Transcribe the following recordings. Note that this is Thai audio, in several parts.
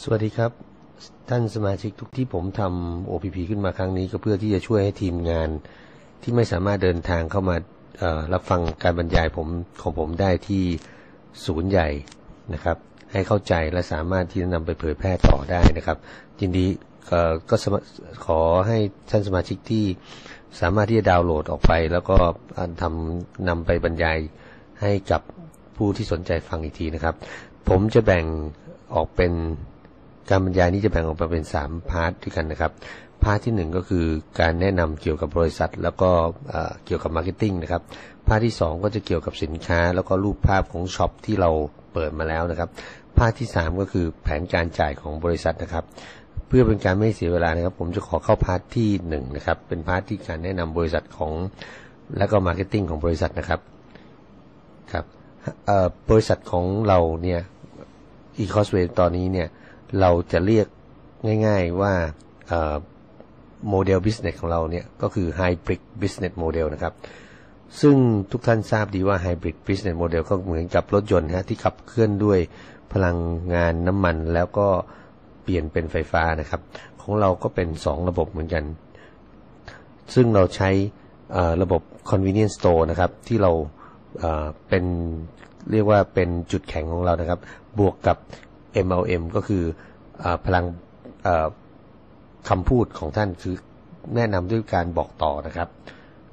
สวัสดีครับ ท่านสมาชิกทุกที่ผมทำ OPP ขึ้นมาครั้งนี้ก็เพื่อที่จะช่วยให้ทีมงานที่ไม่สามารถเดินทางเข้ามารับฟังการบรรยายผมของผมได้ที่ศูนย์ใหญ่นะครับ ให้เข้าใจและสามารถที่จะนำไปเผยแพร่ต่อได้นะครับยินดีก็ขอให้ท่านสมาชิกที่สามารถที่จะดาวน์โหลดออกไป แล้วก็ทำนำไปบรรยายให้กับผู้ที่สนใจฟังอีกทีนะครับ ผมจะแบ่งออกเป็น การบรรยายนี้จะแบ่งออกมาเป็น3พาร์ทด้วยกันนะครับพาร์ทที่1ก็คือการแนะนำเกี่ยวกับบริษัท แล้วก็เกี่ยวกับมาร์เก็ตติ้งนะครับพาร์ทที่2ก็จะเกี่ยวกับสินค้า แล้วก็รูปภาพของช็อปที่เราเปิดมาแล้วนะครับพาร์ทที่3ก็คือแผนการจ่ายของบริษัทนะครับเพื่อเป็นการไม่เสียเวลานะครับ ผมจะขอเข้าพาร์ทที่1นะครับเป็นพาร์ทที่การแนะนำบริษัทของแล้วก็มาร์เก็ตติ้งของบริษัทนะครับครับบริษัทของเราเนี่ยอีคอสเวตอนนี้เนี่ย เราจะเรียกง่าย ๆว่าโมเดลบิสเนสของเราเนี่ยก็คือ Hybrid Business Model นะครับ ซึ่งทุกท่านทราบดีว่า Hybrid Business Model ก็เหมือนกับรถยนต์ฮะที่ขับเคลื่อนด้วยพลังงานน้ำมันแล้วก็เปลี่ยนเป็นไฟฟ้านะครับ ของเราก็เป็น 2 ระบบเหมือนกัน ซึ่งเราใช้ระบบ convenience store นะครับ ที่เราเป็นเรียกว่าเป็นจุดแข็งของเรานะครับ บวกกับ MLM ก็คืออพลังคำพูดของท่านคือแนะนำด้วยการบอกต่อนะครับ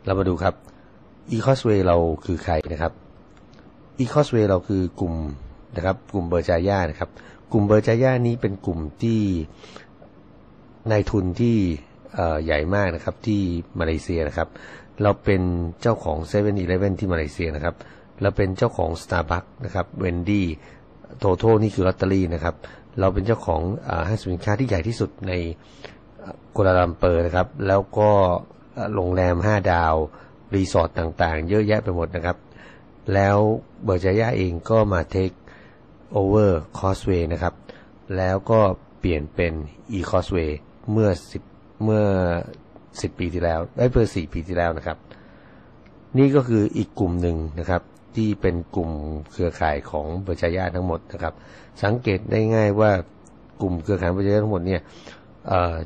เรามาดูครับ e c o s w a y เราคือใครนะครับ e c o s w a y เราคือกลุ่มนะครับ กลุ่มเบอร์จาย่านะครับ กลุ่มเบอร์จาย่านี้เป็นกลุ่มที่นายทุนที่ใหญ่มากนะครับที่มาเลเซียนะครับ เราเป็นเจ้าของ7 e เ e ่ e อที่มาเลเซียนะครับ เราเป็นเจ้าของ Starbucks นะครับเวนดี้ โทโทนี่คือลอตเตอรี่นะครับ เราเป็นเจ้าของห้างสินค้าที่ใหญ่ที่สุดในกัวลาลัมเปอร์นะครับ แล้วก็โรงแรม 5 ดาว รีสอร์ทต่างๆ เยอะแยะไปหมดนะครับ แล้วเบอร์จายาเองก็มาเทคโอเวอร์คอสเวย์นะครับ แล้วก็เปลี่ยนเป็นอีคอสเวย์เมื่อ10เมื่อ 10 ปีที่แล้วได้เพื่อ4ปีที่แล้วนะครับ นี่ก็คืออีกกลุ่มหนึ่งนะครับ ที่เป็นกลุ่มเครือข่ายของเบอร์จายาทั้งหมดนะครับ สังเกตได้ง่ายว่ากลุ่มเครือข่ายเบอร์จายาทั้งหมดเนี่ย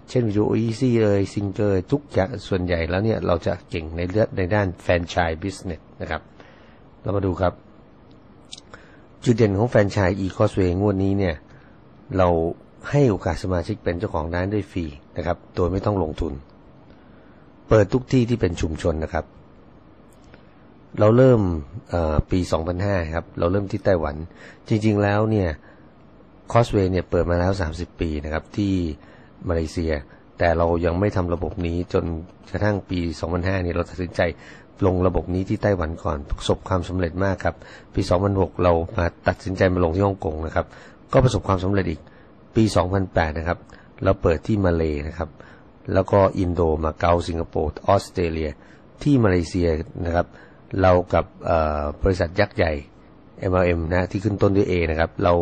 เช่นวิดีโออีซี่เลยซิงเกอร์ทุกอย่างส่วนใหญ่แล้วเนี่ยเราจะเก่งในเลือดในด้านแฟรนไชส์บิสเนสนะครับ เรามาดูครับ จุดเด่นของแฟรนไชส์อีคอสเวงวดนี้เนี่ยเราให้โอกาสสมาชิกเป็นเจ้าของร้านด้วยฟรีนะครับ โดยไม่ต้องลงทุน เปิดทุกที่ที่เป็นชุมชนนะครับ เราเริ่มปี 2005 ครับ เราเริ่มที่ไต้หวัน จริง ๆ แล้วเนี่ยคอสเวย์เนี่ยเปิดมาแล้ว 30 ปีนะครับที่มาเลเซีย แต่เรายังไม่ทำระบบนี้จนกระทั่งปี 2005 เนี่ยเราตัดสินใจลงระบบนี้ที่ไต้หวันก่อนประสบความสำเร็จมากครับ ปี 2006 เรามาตัดสินใจมาลงที่ฮ่องกงนะครับ ก็ประสบความสำเร็จอีกปี 2008 นะครับ เราเปิดที่มาเลนะครับ แล้วก็อินโดมาเก๊าสิงคโปร์ออสเตรเลีย ที่มาเลเซียนะครับ เรากับบริษัทยักษ์ใหญ่ MLM นะที่ขึ้นต้นด้วย A นะครับ เรา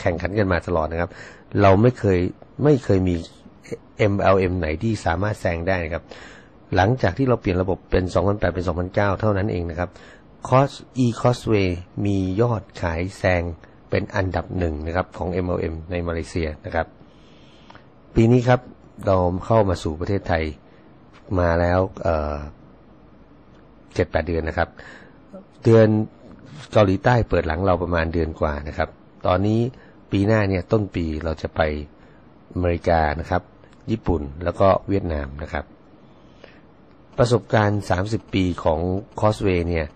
แข่งขันกันมาตลอดนะครับ เราไม่เคยไม่เคยมี MLM ไหนที่สามารถแซงได้นะครับ หลังจากที่เราเปลี่ยนระบบเป็น 2008 เป็น 2009 เท่านั้นเองนะครับ Cost e Costway มียอดขายแซงเป็นอันดับหนึ่งนะครับของ MLM ในมาเลเซียนะครับ ปีนี้ครับเราเข้ามาสู่ประเทศไทยมาแล้ว เจ็ดแปดเดือนนะครับ เดือนเกาหลีใต้เปิดหลังเราประมาณเดือนกว่านะครับ ตอนนี้ปีหน้าเนี่ยต้นปีเราจะไปอเมริกานะครับ ญี่ปุ่นแล้วก็เวียดนามนะครับ ประสบการณ์ 30 ปีของคอสเวย์เนี่ย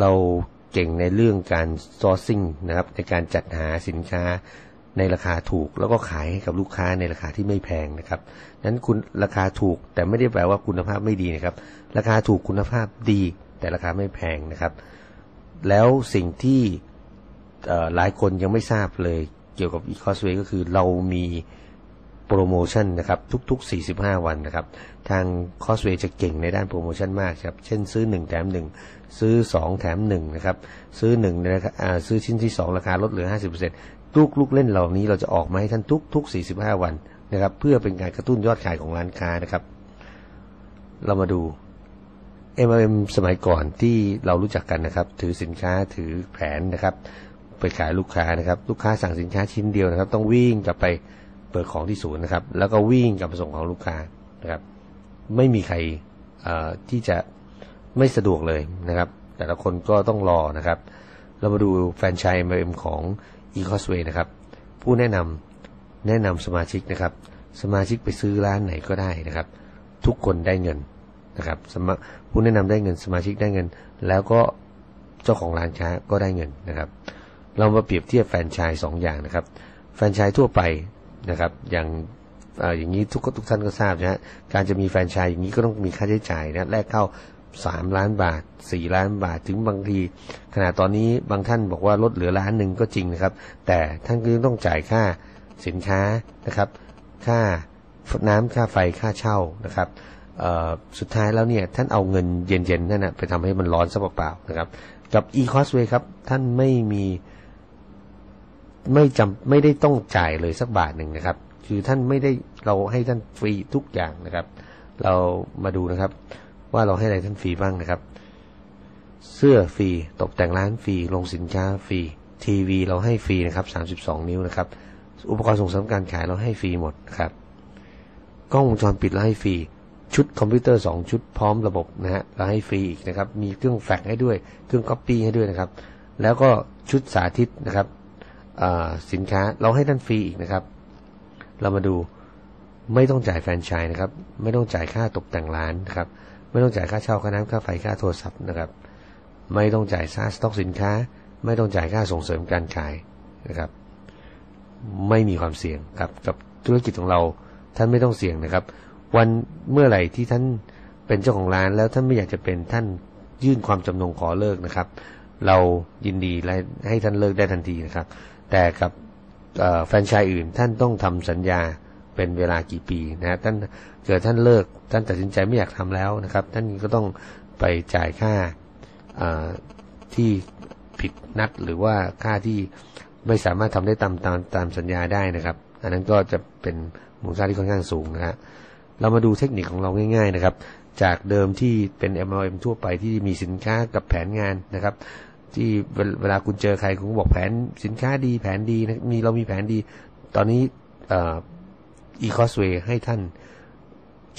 เราเก่งในเรื่องการซอร์ซิ่งนะครับในการจัดหาสินค้า ในราคาถูกแล้วก็ขายให้กับลูกค้าในราคาที่ไม่แพงนะครับนั้นคุณราคาถูกแต่ไม่ได้แปลว่าคุณภาพไม่ดีนะครับ ราคาถูกคุณภาพดี แต่ราคาไม่แพงนะครับ แล้วสิ่งที่หลายคนยังไม่ทราบเลยเกี่ยวกับอีคอสเวก็คือเรามีโปรโมชั่นนะครับทุก ๆ 45 วันนะครับ ทางคอสเวจะเก่งในด้านโปรโมชั่นมากครับ เช่นซื้อ 1 แถม 1 ซื้อ 2 แถม 1 นะครับ ซื้อ1นะครับซื้อชิ้นที่ 2 ราคาลดเหลือ 50% ลูกลูกเล่นเหล่านี้เราจะออกมาให้ท่านทุกๆ45 วันนะครับ เพื่อเป็นการกระตุ้นยอดขายของร้านค้านะครับ เรามาดู MLM สมัยก่อนที่เรารู้จักกันนะครับ ถือสินค้าถือแผนนะครับ ไปขายลูกค้านะครับ ลูกค้าสั่งสินค้าชิ้นเดียวนะครับ ต้องวิ่งกลับไปเปิดของที่ศูนย์นะครับ แล้วก็วิ่งกลับไปส่งของลูกค้านะครับ ไม่มีใครที่จะไม่สะดวกเลยนะครับ แต่ละคนก็ต้องรอนะครับ เรามาดูแฟนชายเอ็มของ e c o s w a y นะครับ ผู้แนะนำแนะนำสมาชิกนะครับ สมาชิกไปซื้อร้านไหนก็ได้นะครับ ทุกคนได้เงินนะครับผู้แนะนำได้เงิน สมาชิกได้เงิน แล้วก็เจ้าของร้านค้าก็ได้เงินนะครับ เรามาเปรียบเทียบแฟนชายสองอย่างนะครับ แฟนชายทั่วไปนะครับ อย่างอย่างนี้ทุกทุกท่านก็ทราบนะฮะการจะมีแฟนชายอย่างนี้ก็ต้องมีค่าใช้จ่ายนะแรกเข้า สามล้านบาทสี่ล้านบาทถึงบางที ขณะตอนนี้บางท่านบอกว่าลดเหลือล้านหนึ่งก็จริงนะครับ แต่ท่านก็ต้องจ่ายค่าสินค้านะครับ ค่าน้ำค่าไฟค่าเช่านะครับสุดท้ายแล้วเนี่ยท่านเอาเงินเย็นๆนั่นนะไปทำให้มันร้อนซะเปล่าๆนะครับ กับ e c o s w a y ครับ ท่านไม่มีไม่จำไม่ได้ต้องจ่ายเลยสักบาทหนึ่งนะครับ คือท่านไม่ได้เราให้ท่านฟรีทุกอย่างนะครับ เรามาดูนะครับ ว่าเราให้อะไรท่านฟรีบ้างนะครับ เสื้อฟรีตกแต่งร้านฟรีลงสินค้าฟรีทีวีเราให้ฟรีนะครับ 32 นิ้วนะครับ อุปกรณ์ส่งเสริมการขายเราให้ฟรีหมดนะครับกล้องวงจรปิดเราให้ฟรีชุดคอมพิวเตอร์ 2 ชุดพร้อมระบบนะฮะเราให้ฟรีอีกนะครับ มีเครื่องแฟกให้ด้วย เครื่องก๊อปปี้ให้ด้วยนะครับ แล้วก็ชุดสาธิตนะครับสินค้าเราให้ท่านฟรีอีกนะครับ เรามาดูไม่ต้องจ่ายแฟรนไชส์นะครับ ไม่ต้องจ่ายค่าตกแต่งร้านนะครับ ไม่ต้องจ่ายค่าเช่าค่าน้ำค่าไฟค่าโทรศัพท์นะครับ ไม่ต้องจ่ายค่าสต็อกสินค้า ไม่ต้องจ่ายค่าส่งเสริมการขายนะครับ ไม่มีความเสี่ยงครับกับธุรกิจของเราท่านไม่ต้องเสี่ยงนะครับ วันเมื่อไหร่ที่ท่านเป็นเจ้าของร้านแล้วท่านไม่อยากจะเป็นท่านยื่นความจำนงขอเลิกนะครับ เรายินดีและให้ท่านเลิกได้ทันทีนะครับ แต่กับแฟนชายอื่นท่านต้องทำสัญญา เป็นเวลากี่ปีนะท่านเกิดท่านเลิกท่านตัดสินใจไม่อยากทำแล้วนะครับ ท่านก็ต้องไปจ่ายค่าที่ผิดนัดหรือว่าค่าที่ไม่สามารถทำได้ตามตามตามสัญญาได้นะครับ อันนั้นก็จะเป็นมูลค่าที่ค่อนข้างสูงนะฮะเรามาดูเทคนิคของเราง่าย ๆนะครับ จากเดิมที่เป็น MLM ทั่วไปที่มีสินค้ากับแผนงานนะครับ ที่เวลาคุณเจอใครคุณบอกแผนสินค้าดีแผนดีนะมีเรามีแผนดี ตอนนี้ อีคอสเวให้ท่าน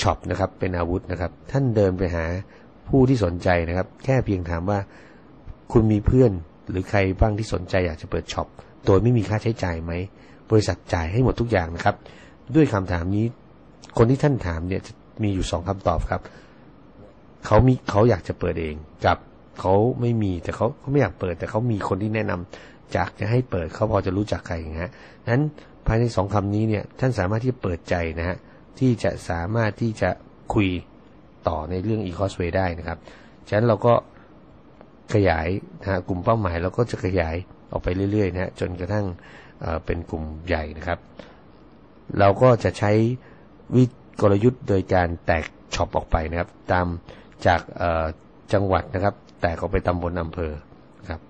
ช็อปนะครับ เป็นอาวุธนะครับ ท่านเดินไปหาผู้ที่สนใจนะครับ แค่เพียงถามว่าคุณมีเพื่อนหรือใครบ้างที่สนใจอยากจะเปิดช็อปโดยไม่มีค่าใช้จ่ายไหม บริษัทจ่ายให้หมดทุกอย่างนะครับ ด้วยคำถามนี้ คนที่ท่านถามเนี่ยจะมีอยู่สองคำตอบครับ เขามีเขาอยากจะเปิดเองกับเขาไม่มีแต่เขาเขาไม่อยากเปิด แต่เขามีคนที่แนะนำจากจะให้เปิดเขาพอจะรู้จักใครนะฮะนั้น ภายในสองคำนี้เนี่ยท่านสามารถที่จะเปิดใจนะฮะที่จะสามารถที่จะคุยต่อในเรื่อง e-cosway ได้นะครับ ฉะนั้นเราก็ขยายนะฮะกลุ่มเป้าหมายเราก็จะขยายออกไปเรื่อยๆนะฮะจนกระทั่งเป็นกลุ่มใหญ่นะครับ เราก็จะใช้วิกลยุทธ์โดยการแตกช็อปออกไปนะครับ ตามจากจังหวัดนะครับ แตกออกไปตำบลอำเภอครับ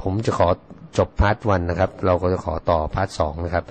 ผมจะขอ จบพาร์ทวันนะครับ เราก็จะขอต่อพาร์ทสองนะครับ